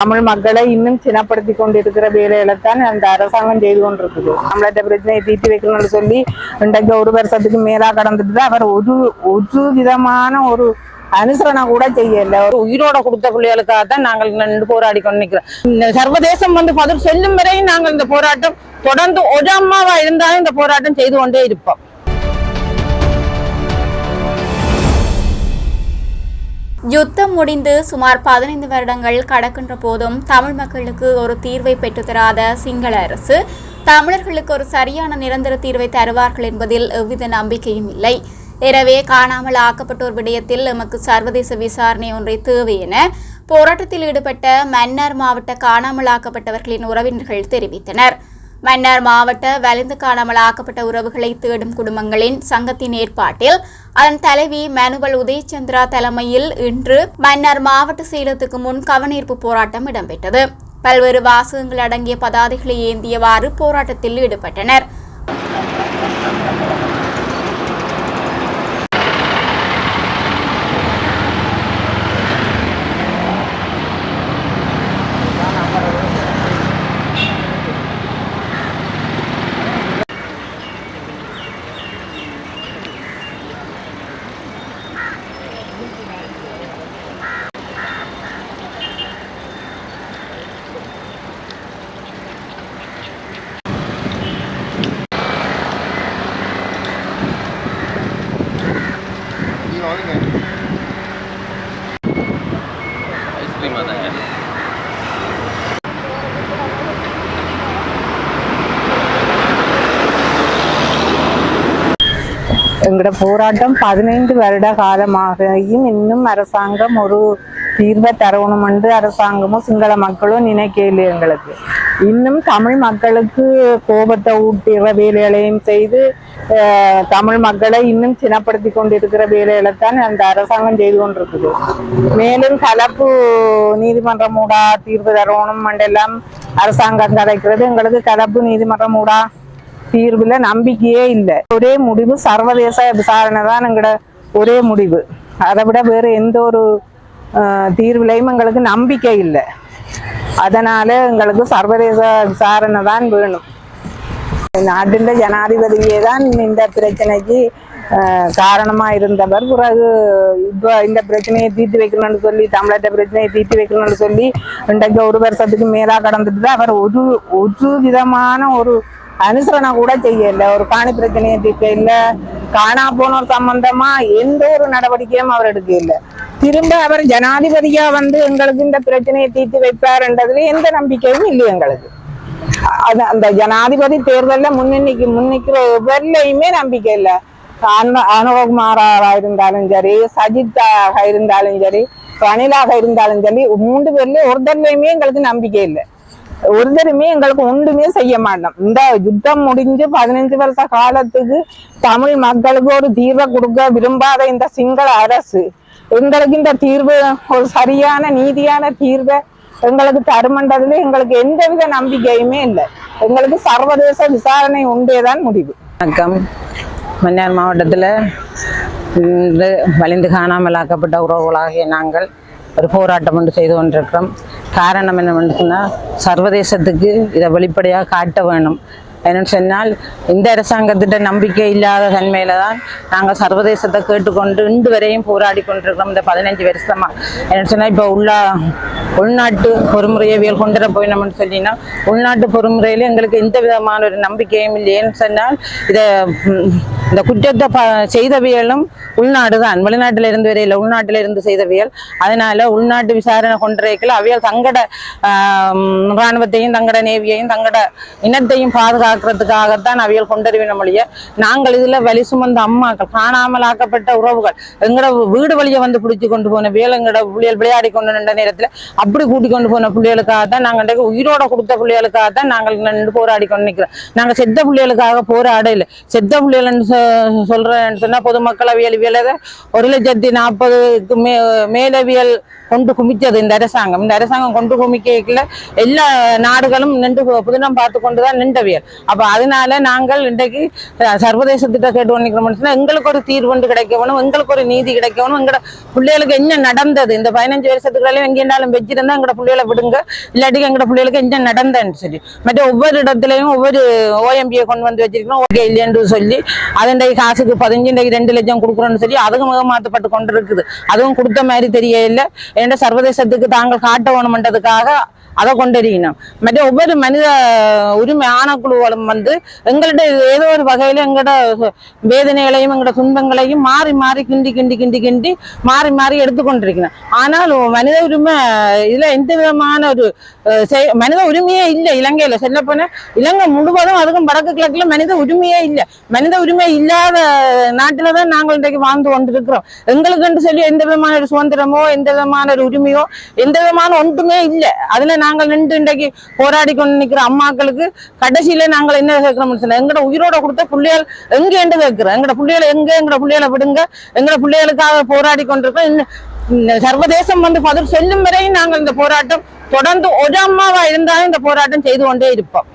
தமிழ் மக்களை இன்னும் சினப்படுத்தி கொண்டிருக்கிற வேலையில தான் அந்த அரசாங்கம் செய்து கொண்டிருக்குது. நம்மள பிரச்சனையை தீர்த்து வைக்கணும்னு சொல்லி இன்றைக்கு ஒரு வருஷத்துக்கு மேலா கடந்துட்டு அவர் ஒரு ஒரு விதமான ஒரு அனுசரணை கூட செய்யல. ஒரு உயிரோட கொடுத்த பிள்ளைகளுக்காக தான் நாங்கள் நின்று போராடி கொண்டு நிற்கிறோம். இந்த சர்வதேசம் வந்து பதில் சொல்லும் வரையும் நாங்கள் இந்த போராட்டம் தொடர்ந்து ஒரு அம்மாவா இருந்தாலும் இந்த போராட்டம் செய்து கொண்டே இருப்போம். யுத்தம் முடிந்து சுமார் பதினைந்து வருடங்கள் கடக்கின்ற போதும் தமிழ் மக்களுக்கு ஒரு தீர்வை பெற்றுத்தராத சிங்கள அரசு தமிழர்களுக்கு ஒரு சரியான நிரந்தர தீர்வை தருவார்கள் என்பதில் எவ்வித நம்பிக்கையும் இல்லை. எனவே காணாமல் ஆக்கப்பட்டோர் விடயத்தில் எமக்கு சர்வதேச விசாரணை ஒன்றை தேவை என போராட்டத்தில் ஈடுபட்ட மன்னார் மாவட்ட காணாமல் ஆக்கப்பட்டவர்களின் உறவினர்கள் தெரிவித்தனர். மன்னார் மாவட்ட வலிந்து காணாமல் ஆக்கப்பட்ட உறவுகளை தேடும் குடும்பங்களின் சங்கத்தின் ஏற்பாட்டில் அதன் தலைவி மேனுவல் உதயச்சந்திரா தலைமையில் இன்று மன்னார் மாவட்ட செயலத்துக்கு முன் கவனீர்ப்பு போராட்டம் இடம்பெற்றது. பல்வேறு வாசகங்கள் அடங்கிய பதாதைகளை ஏந்தியவாறு போராட்டத்தில் ஈடுபட்டனர். எங்களோட போராட்டம் பதினைந்து வருட காலமாகியும் இன்னும் அரசாங்கம் ஒரு தீர்வை தரணும் என்று அரசாங்கமும் சிங்கள மக்களும் நினைக்கல எங்களுக்கு. இன்னும் தமிழ் மக்களுக்கு கோபத்தை ஊட்டுகிற வேலைகளையும் செய்து தமிழ் மக்களை இன்னும் சினப்படுத்தி கொண்டிருக்கிற வேலைகளை தான் அந்த அரசாங்கம் செய்து கொண்டிருக்குது. மேலும் கலப்பு நீதிமன்றம் ஊடா தீர்வு தரணும் என்றெல்லாம் அரசாங்கம் கதைக்கிறது. எங்களுக்கு கலப்பு நீதிமன்றம் ஊடா தீர்வுல நம்பிக்கையே இல்லை. ஒரே முடிவு சர்வதேச விசாரணை தான் எங்களோட ஒரே முடிவு. அதை விட வேறு எந்த ஒரு தீர்வுலையும் எங்களுக்கு நம்பிக்கை இல்லை. அதனால எங்களுக்கு சர்வதேச விசாரணை தான் வேணும். நாட்டின் ஜனாதிபதியே தான் இந்த பிரச்சனைக்கு காரணமா இருந்தவர். பிறகு இப்போ இந்த பிரச்சனையை தீர்த்து வைக்கணும்னு சொல்லி தமிழக பிரச்சனையை தீர்த்து வைக்கணும்னு சொல்லி இன்றைக்கு ஒரு வருஷத்துக்கு மேலா கடந்துட்டு அவர் ஒரு ஒரு விதமான ஒரு அனுசரணை கூட செய்யல. ஒரு காணி பிரச்சனையை தீர்க்க இல்ல. காணா போனோர் சம்பந்தமா எந்த ஒரு நடவடிக்கையும் அவர் எடுக்க இல்ல. திரும்ப அவர் ஜனாதிபதியா வந்து எங்களுக்கு இந்த பிரச்சனையை தீர்த்து வைப்பார்ன்றதுல எந்த நம்பிக்கையும் இல்லை எங்களுக்கு. அது அந்த ஜனாதிபதி தேர்தல்ல முன்னணிக்கு முன்னிக்கிற எவர்லையுமே நம்பிக்கை இல்ல. அனு- அனுபகுமாராக இருந்தாலும் சரி சஜித்தாக இருந்தாலும் சரி ரணிலாக இருந்தாலும் சரி மூன்று பேர்ல ஒருத்தர்லையுமே எங்களுக்கு நம்பிக்கை இல்லை. ஒருத்தருமே எங்களுக்கு ஒன்றுமே செய்ய மாட்டோம். இந்த யுத்தம் முடிஞ்சு பதினஞ்சு வருஷ காலத்துக்கு தமிழ் மக்களுக்கு ஒரு தீர்வை கொடுக்க விரும்பாத இந்த சிங்கள அரசு எங்களுக்கு இந்த தீர்வு ஒரு சரியான நீதியான தீர்வை எங்களுக்கு தருமன்றதுல எங்களுக்கு எந்தவித நம்பிக்கையுமே இல்லை. எங்களுக்கு சர்வதேச விசாரணை உண்டேதான் முடிவு. வணக்கம். மன்னார் மாவட்டத்தில் இன்று வலிந்து காணாமல் ஆக்கப்பட்ட உறவுகளாகிய நாங்கள் ஒரு போராட்டம் ஒன்று செய்து கொண்டிருக்கிறோம். காரணம் என்னவென்று சொன்னால் சர்வதேசத்துக்கு இதை வெளிப்படையாக காட்ட வேணும். என்னன்னு சொன்னால் இந்த அரசாங்கத்திட்ட நம்பிக்கை இல்லாத தன்மையில தான் நாங்கள் சர்வதேசத்தை கேட்டுக்கொண்டு இன்று வரையும் போராடி கொண்டிருக்கிறோம். இந்த பதினஞ்சு வருஷமா. என்னன்னு சொன்னால் இப்போ உள்ள உள்நாட்டு பொறுமுறையவியல் கொண்டு கொண்டுட போயினோம்னு சொல்லினா உள்நாட்டு பொறுமுறையில் எங்களுக்கு எந்த விதமான ஒரு நம்பிக்கையும் இல்லையேன்னு சொன்னால் இதை இந்த குற்றத்தை ப செய்தவியலும் உள்நாடு தான் வெளிநாட்டில் இருந்து வரையில் உள்நாட்டில் இருந்து செய்தவியல். அதனால உள்நாட்டு விசாரணை கொண்டிருக்கல அவியல் தங்கட இராணுவத்தையும் தங்கட நேவியையும் தங்கட இனத்தையும் பாதுகாக்கிறதுக்காகத்தான் அவியல் கொண்டறிவின மொழிய நாங்கள் இதுல வலி சுமந்த அம்மாக்கள் காணாமல் ஆக்கப்பட்ட உறவுகள் எங்கட வீடு வழியை வந்து பிடிச்சி கொண்டு போன வேலை எங்கட பிள்ளைகள் விளையாடி கொண்டு நின்ற நேரத்துல அப்படி கூட்டி கொண்டு போன பிள்ளைகளுக்காக தான் நாங்கள் உயிரோட கொடுத்த பிள்ளைகளுக்காக தான் நாங்கள் நின்று போராடி கொண்டு நிற்கிறோம் நாங்கள் செத்த பிள்ளைகளுக்காக போராட இல்லை செத்த பிள்ளைகள்னு சொ- சொன்னால் சொன்னா பொதுமக்கள் அவியல் வியலத ஒரு லட்சத்தி நாற்பதுக்கு மே மேலவியல் கொண்டு குமிச்சது இந்த அரசாங்கம். இந்த அரசாங்கம் கொண்டு குமிக்கல எல்லா நாடுகளும் நின்று புதினம் பார்த்து கொண்டுதான் நின்றவியல். அப்போ அதனால நாங்கள் இன்றைக்கு சர்வதேச திட்டம் கேட்டு பண்ணிக்கிறோம்னு எங்களுக்கு ஒரு தீர்வு கிடைக்கணும் எங்களுக்கு ஒரு நீதி கிடைக்கணும் எங்களோட பிள்ளைகளுக்கு என்ன நடந்தது இந்த பதினஞ்சு வருஷத்துக்குள்ளாலும் எங்கேனாலும் வச்சிருந்தா எங்களோட பிள்ளைகளை விடுங்க இல்லாட்டி எங்களோட பிள்ளைகளுக்கு என்ன நடந்ததுன்னு சொல்லி. மற்ற ஒவ்வொரு இடத்துலயும் ஒவ்வொரு ஓஎம்பியை கொண்டு வந்து வச்சிருக்கணும் ஓகே இல்லைன்னு சொல்லி அதன் காசுக்கு பதினஞ்சு இன்றைக்கு ரெண்டு லட்சம் கொடுக்குறோன்னு சொல்லி அதுவும் ஏமாற்றப்பட்டு கொண்டு இருக்குது அதுவும் கொடுத்த மாதிரி தெரியல ஏன்னா சர்வதேசத்துக்கு தாங்கள் காட்ட வேணுமென்றதுக்காக அதை கொண்டிருக்கணும். மற்ற ஒவ்வொரு மனித உரிமை ஆணைக்குழுக்களும் வந்து எங்கள்ட்ட ஏதோ ஒரு வகையில எங்களோட வேதனைகளையும் எங்களோட துன்பங்களையும் மாறி மாறி கிண்டி கிண்டி கிண்டி கிண்டி மாறி மாறி எடுத்துக்கொண்டிருக்கணும். ஆனால் மனித உரிமை இதுல எந்த விதமான ஒரு மனித உரிமையே இல்லை இலங்கையில. சொல்ல இலங்கை முழுவதும் அதுக்கும் வடக்கு கிழக்குல மனித உரிமையே இல்லை. மனித உரிமை இல்லாத நாட்டில தான் நாங்கள் இன்றைக்கு வாழ்ந்து கொண்டிருக்கிறோம். எங்களுக்குன்னு சொல்லி எந்த விதமான ஒரு சுதந்திரமோ எந்த விதமான ஒரு உரிமையோ எந்த விதமான ஒன்றுமே இல்லை. அதுல நாங்கள் நின்று இன்றைக்கு போராடி கொண்டு நிற்கிற அம்மாக்களுக்கு கடைசியில நாங்கள் என்ன கேட்கிறோம்னு சொன்னா எங்கட உயிரோட கொடுத்த பிள்ளைகள் எங்க என்று கேட்கிறோம் எங்கட பிள்ளைகளை எங்க எங்கட பிள்ளைகளை விடுங்க எங்கட பிள்ளைகளுக்காக போராடி கொண்டிருக்கோம் சர்வதேசம் வந்து பதில் சொல்லும் வரையும் நாங்கள் இந்த போராட்டம் தொடர்ந்து ஒரு அம்மாவா இருந்தாலும் இந்த போராட்டம் செய்து கொண்டே இருப்போம்.